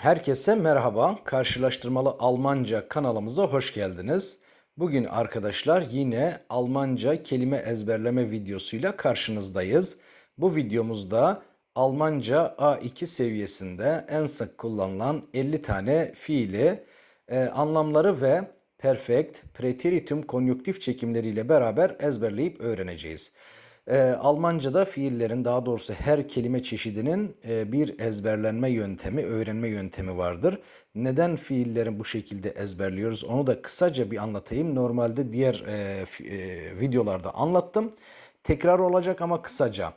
Herkese merhaba. Karşılaştırmalı Almanca kanalımıza hoş geldiniz. Bugün arkadaşlar yine Almanca kelime ezberleme videosuyla karşınızdayız. Bu videomuzda Almanca A2 seviyesinde en sık kullanılan 50 tane fiili e, anlamları ve perfect, preteritum, konjüktif çekimleriyle beraber ezberleyip öğreneceğiz. Ee, Almanca'da fiillerin daha doğrusu her kelime çeşidinin e, bir ezberlenme yöntemi, öğrenme yöntemi vardır. Neden fiillerin bu şekilde ezberliyoruz onu da kısaca bir anlatayım. Normalde diğer e, e, videolarda anlattım. Tekrar olacak ama kısaca.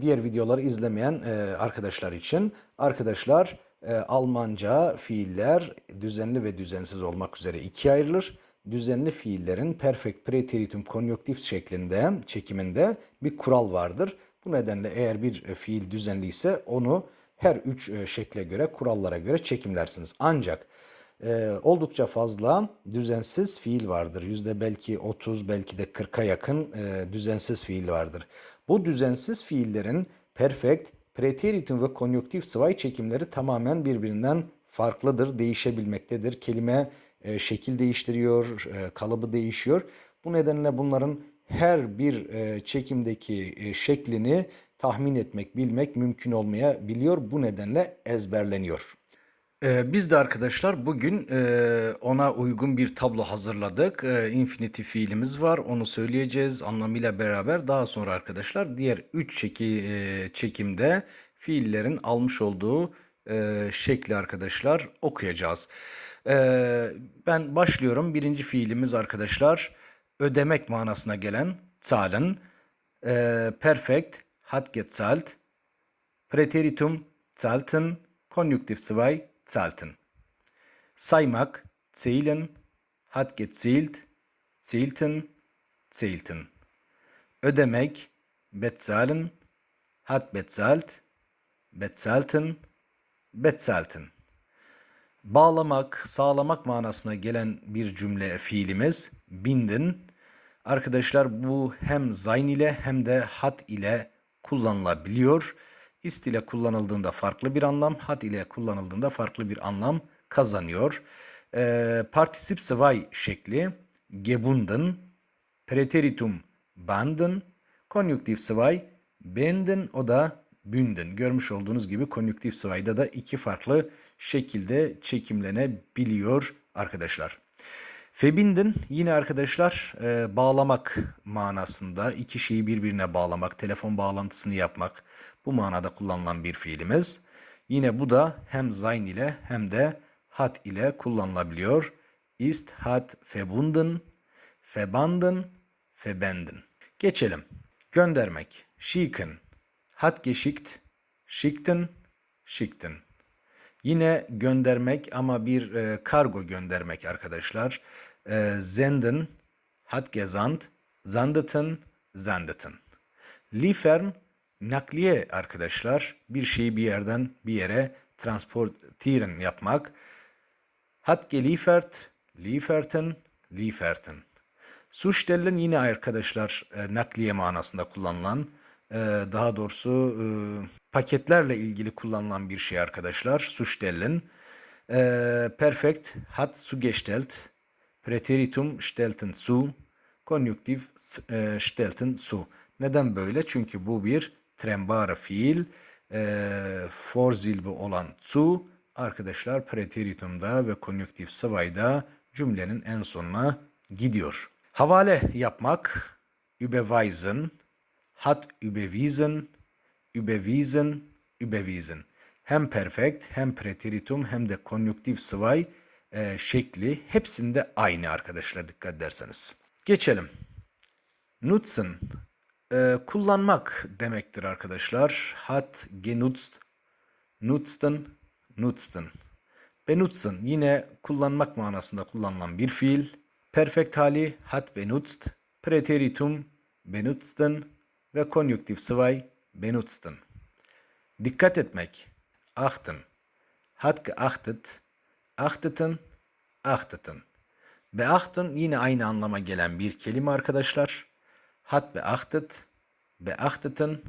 Diğer videoları izlemeyen e, arkadaşlar için. Arkadaşlar e, Almanca fiiller düzenli ve düzensiz olmak üzere ikiye ayrılır düzenli fiillerin perfect preteritum konjüktif şeklinde çekiminde bir kural vardır. Bu nedenle eğer bir e, fiil düzenli ise onu her üç e, şekle göre kurallara göre çekimlersiniz. Ancak e, oldukça fazla düzensiz fiil vardır. Yüzde belki 30 belki de 40'a yakın e, düzensiz fiil vardır. Bu düzensiz fiillerin perfect, preteritum ve konjüktif sıvay çekimleri tamamen birbirinden farklıdır, değişebilmektedir. Kelime e, şekil değiştiriyor, e, kalıbı değişiyor. Bu nedenle bunların her bir e, çekimdeki e, şeklini tahmin etmek, bilmek mümkün olmayabiliyor. Bu nedenle ezberleniyor. Ee, biz de arkadaşlar bugün e, ona uygun bir tablo hazırladık. E, infinitif fiilimiz var. Onu söyleyeceğiz anlamıyla beraber. Daha sonra arkadaşlar diğer 3 çeki, e, çekimde fiillerin almış olduğu e, şekli arkadaşlar okuyacağız. E, ben başlıyorum. Birinci fiilimiz arkadaşlar ödemek manasına gelen zahlen. E, perfect hat gezahlt. Präteritum zahlten, Konjunktiv 2 zahlten. Saymak, zählen, hat gezählt, zählten, zählten. Ödemek, bezahlen, hat bezahlt, bezahlten, bezahlten. Bağlamak, sağlamak manasına gelen bir cümle fiilimiz binden. Arkadaşlar bu hem zayn ile hem de hat ile kullanılabiliyor. İst ile kullanıldığında farklı bir anlam, hat ile kullanıldığında farklı bir anlam kazanıyor. Ee, Particip zwei şekli gebunden, preteritum banden, konjüktif zwei benden o da bünden. Görmüş olduğunuz gibi konjüktif zwei'da da iki farklı şekilde çekimlenebiliyor arkadaşlar. Febinden yine arkadaşlar e, bağlamak manasında iki şeyi birbirine bağlamak, telefon bağlantısını yapmak bu manada kullanılan bir fiilimiz. Yine bu da hem sein ile hem de hat ile kullanılabiliyor. Ist hat verbunden, verbanden, verbenden. Geçelim. Göndermek. Schicken. Hat geschickt, schickten, schickten. Yine göndermek ama bir e, kargo göndermek arkadaşlar. E, senden, hat gesandt, sandeten, sandeten. Liefern, nakliye arkadaşlar. Bir şeyi bir yerden bir yere transportieren yapmak. Hat geliefert, lieferten, lieferten. Zustellen yine arkadaşlar e, nakliye manasında kullanılan, daha doğrusu e, paketlerle ilgili kullanılan bir şey arkadaşlar. Zustellen. E, perfect hat zugestellt, Präteritum stellten zu, konjüktif e, stellten zu. Neden böyle? Çünkü bu bir trembare fiil. E, for zilbi olan zu arkadaşlar preteritumda ve konjüktif sıvayda cümlenin en sonuna gidiyor. Havale yapmak, überweisen, hat überwiesen, überwiesen, überwiesen. Hem perfekt hem preteritum hem de konjüktif sıvay e, şekli hepsinde aynı arkadaşlar dikkat ederseniz. Geçelim. Nutzen e, kullanmak demektir arkadaşlar. Hat genutzt, nutzten, nutzten. Benutzen yine kullanmak manasında kullanılan bir fiil. Perfekt hali hat benutzt, preteritum benutzten ve konjüktif sıvay benutzten. Dikkat etmek. Achten. Hat geachtet, achteten, achteten. Beachten yine aynı anlama gelen bir kelime arkadaşlar. Hat beachtet, beachteten,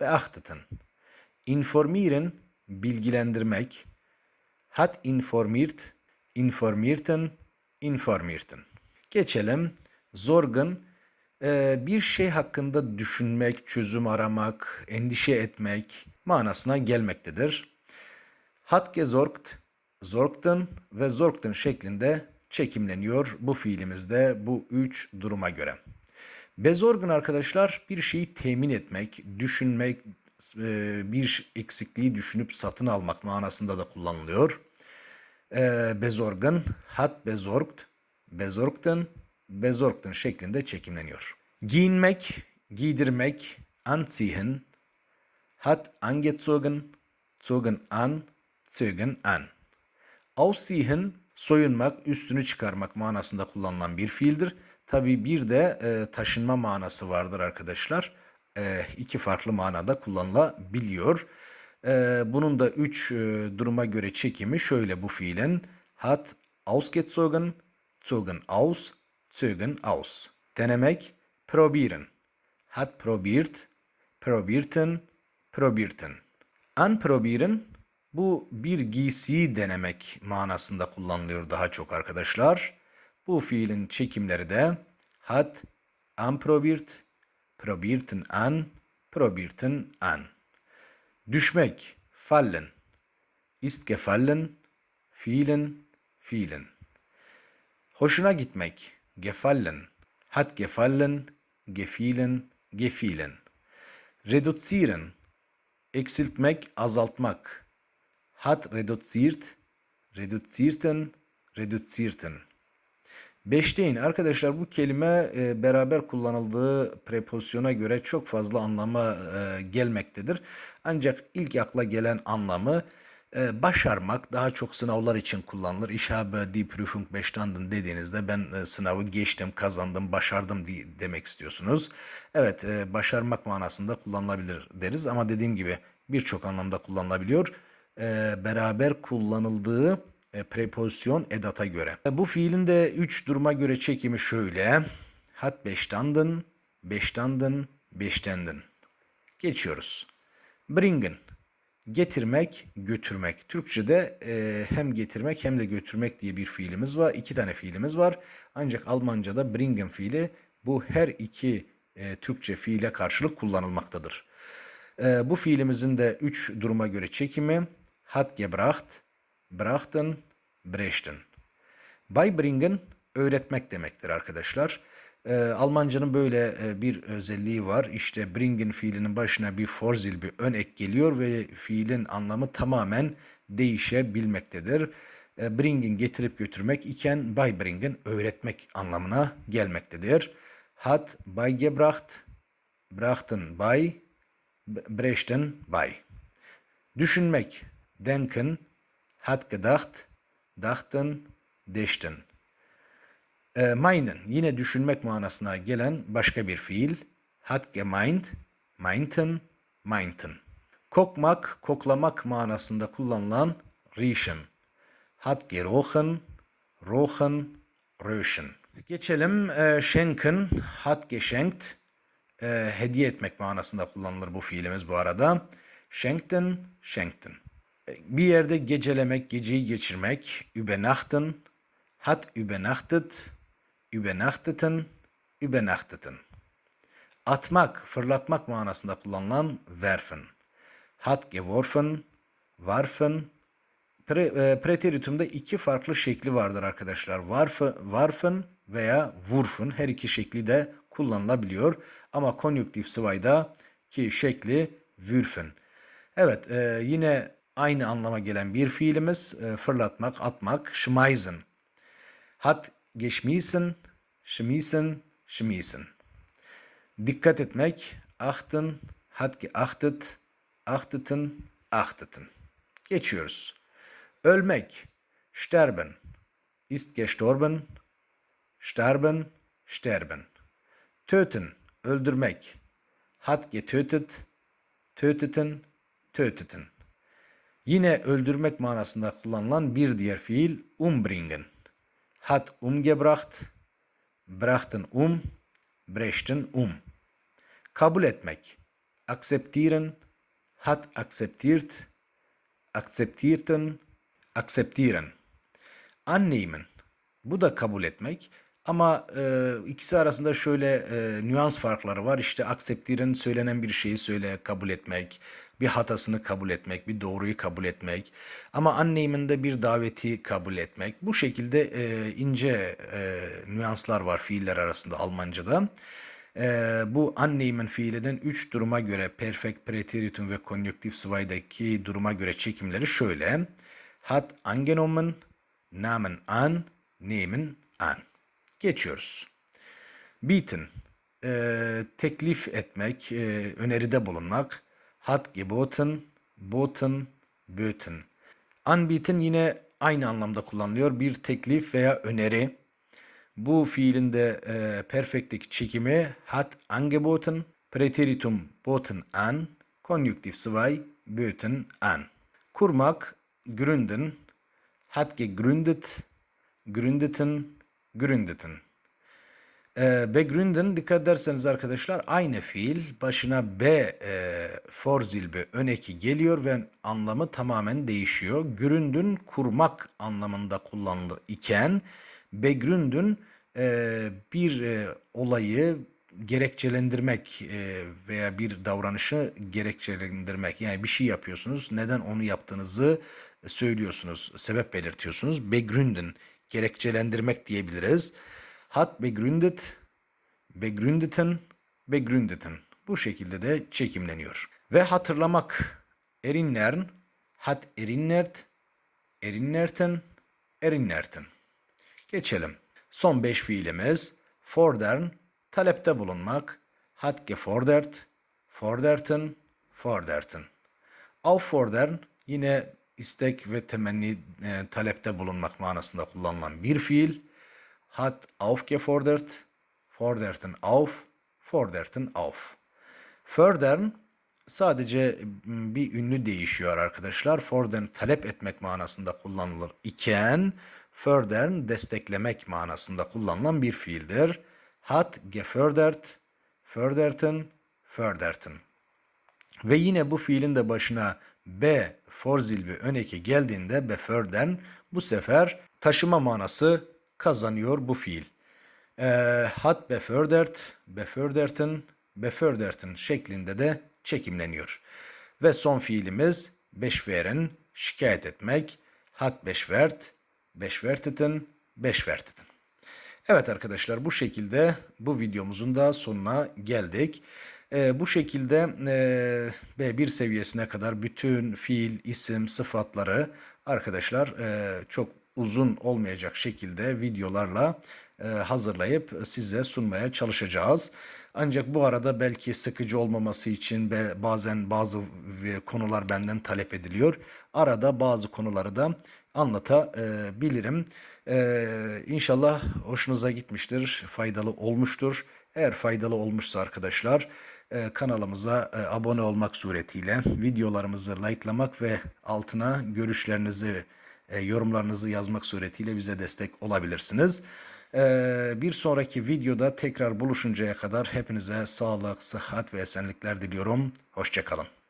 beachteten. Informieren, bilgilendirmek. hat informiert, informierten, informierten. Geçelim. Sorgen e, bir şey hakkında düşünmek, çözüm aramak, endişe etmek manasına gelmektedir. Hat gesorgt, sorgten ve sorgten şeklinde çekimleniyor bu fiilimizde bu üç duruma göre. Bezorgun arkadaşlar bir şeyi temin etmek, düşünmek, e, bir eksikliği düşünüp satın almak manasında da kullanılıyor. E, Bezorgun, hat besorgt, besorgten, besorgten şeklinde çekimleniyor. Giyinmek, giydirmek, anziehen, hat angezogen, zogen an, zogen an. Aussiehen, soyunmak, üstünü çıkarmak manasında kullanılan bir fiildir. Tabi bir de e, taşınma manası vardır arkadaşlar. E, iki farklı manada kullanılabiliyor. E, bunun da üç e, duruma göre çekimi şöyle bu fiilin. Hat ausgezogen, zogen aus, zögen aus. Denemek, probieren. Hat probiert, probierten, probierten. Anprobieren bu bir giysiyi denemek manasında kullanılıyor daha çok arkadaşlar. Bu fiilin çekimleri de hat, anprobiert, probierten an, probierten an. Düşmek, fallen, ist gefallen, fiilen, fiilen. Hoşuna gitmek, gefallen, hat gefallen, gefielen, gefielen. Reduzieren, eksiltmek, azaltmak. Hat reduziert, reduzierten, reduzierten. Beşteyn arkadaşlar bu kelime e, beraber kullanıldığı prepozisyona göre çok fazla anlama e, gelmektedir. Ancak ilk akla gelen anlamı başarmak daha çok sınavlar için kullanılır. Ich habe die Prüfung bestanden dediğinizde ben e, sınavı geçtim, kazandım, başardım demek istiyorsunuz. Evet, e, başarmak manasında kullanılabilir deriz ama dediğim gibi birçok anlamda kullanılabiliyor. E, beraber kullanıldığı e, prepozisyon edata göre. Bu fiilin de 3 duruma göre çekimi şöyle. Hat bestanden, bestanden, bestanden. Geçiyoruz. Bringen. Getirmek, götürmek. Türkçe'de e, hem getirmek hem de götürmek diye bir fiilimiz var. İki tane fiilimiz var. Ancak Almanca'da bringen fiili bu her iki e, Türkçe fiile karşılık kullanılmaktadır. E, bu fiilimizin de üç duruma göre çekimi hat gebracht, brachten, brechten. Beibringen öğretmek demektir arkadaşlar. Ee, Almancanın böyle e, bir özelliği var. İşte bringen fiilinin başına bir forzil bir ön ek geliyor ve fiilin anlamı tamamen değişebilmektedir. E, bringen getirip götürmek iken beibringen öğretmek anlamına gelmektedir. Hat beigebracht, brachten bei, brechten bei. Düşünmek, denken, hat gedacht, dachten, dechten. E, meinen yine düşünmek manasına gelen başka bir fiil. Hat gemeint, meinten, meinten. Kokmak, koklamak manasında kullanılan riechen. Hat gerochen, rochen, röschen. Geçelim e, schenken, hat geschenkt. E, hediye etmek manasında kullanılır bu fiilimiz bu arada. Schenkten, schenkten. E, Bir yerde gecelemek, geceyi geçirmek, übernachten, hat übernachtet, übernachteten, übernachteten. Atmak, fırlatmak manasında kullanılan werfen. Hat geworfen, warfen. Pre, e, preteritumda iki farklı şekli vardır arkadaşlar. Warfe, warfen veya wurfen her iki şekli de kullanılabiliyor. Ama konjüktif sıvayda ki şekli würfen. Evet e, yine aynı anlama gelen bir fiilimiz e, fırlatmak, atmak, schmeißen. Hat geschmissen, schmissen, schmissen. Dikkat etmek, achten, hat geachtet, achteten, achteten. Geçiyoruz. Ölmek, sterben, ist gestorben, sterben, sterben. Töten, öldürmek, hat getötet, töteten, töteten. Yine öldürmek manasında kullanılan bir diğer fiil umbringen. Hat umgebracht, brachten um, brechten um. Kabul etmek. Akzeptieren, hat akzeptiert, akzeptierten, akzeptieren. Annehmen. Bu da kabul etmek. Ama e, ikisi arasında şöyle e, nüans farkları var. İşte akzeptieren söylenen bir şeyi söyle kabul etmek, bir hatasını kabul etmek, bir doğruyu kabul etmek. Ama annehmen de bir daveti kabul etmek. Bu şekilde e, ince e, nüanslar var fiiller arasında Almanca'da. E, bu annehmen fiilinin 3 duruma göre perfect, preteritum ve konjöktif sıvaydaki duruma göre çekimleri şöyle. Hat angenommen, nahmen an, nehmen an. Geçiyoruz. Bieten, e, teklif etmek, e, öneride bulunmak. Hat geboten, boten, böten. Anbieten yine aynı anlamda kullanılıyor. Bir teklif veya öneri. Bu fiilin de e, perfekteki çekimi hat angeboten, preteritum boten an, konjüktif zwei böten an. Kurmak, gründen, hat gegründet, gründeten, gründeten. E, begründen dikkat ederseniz arkadaşlar aynı fiil başına B e, forzilbe öneki geliyor ve anlamı tamamen değişiyor. Gründün kurmak anlamında kullanılır iken begründün e, bir e, olayı gerekçelendirmek e, veya bir davranışı gerekçelendirmek. Yani bir şey yapıyorsunuz. Neden onu yaptığınızı söylüyorsunuz. Sebep belirtiyorsunuz. Begründen gerekçelendirmek diyebiliriz. Hat begründet, begründeten, begründeten. Bu şekilde de çekimleniyor. Ve hatırlamak. Erinnern, hat erinnert, erinnerten, erinnerten. Geçelim. Son beş fiilimiz. Fordern, talepte bulunmak. Hat gefordert, forderten, forderten. Auffordern yine istek ve temenni e, talepte bulunmak manasında kullanılan bir fiil. Hat aufgefordert, forderten auf, forderten auf. Fördern sadece bir ünlü değişiyor arkadaşlar. Fordern talep etmek manasında kullanılır iken fördern desteklemek manasında kullanılan bir fiildir. Hat gefördert, förderten, förderten. Ve yine bu fiilin de başına B forzilbi öneki geldiğinde befördern bu sefer taşıma manası kazanıyor bu fiil. E, hat befördert, beförderten, beförderten şeklinde de çekimleniyor. Ve son fiilimiz beşveren, şikayet etmek. Hat beşvert, beşverteten, beşverteten. Evet arkadaşlar bu şekilde bu videomuzun da sonuna geldik. E, bu şekilde e, B1 seviyesine kadar bütün fiil, isim, sıfatları arkadaşlar e, çok uzun olmayacak şekilde videolarla e, hazırlayıp size sunmaya çalışacağız. Ancak bu arada belki sıkıcı olmaması için ve bazen bazı konular benden talep ediliyor. Arada bazı konuları da anlatabilirim. Ee, inşallah hoşunuza gitmiştir, faydalı olmuştur. Eğer faydalı olmuşsa arkadaşlar e, kanalımıza e, abone olmak suretiyle videolarımızı likelamak ve altına görüşlerinizi, e, yorumlarınızı yazmak suretiyle bize destek olabilirsiniz. Ee, bir sonraki videoda tekrar buluşuncaya kadar hepinize sağlık, sıhhat ve esenlikler diliyorum. Hoşçakalın.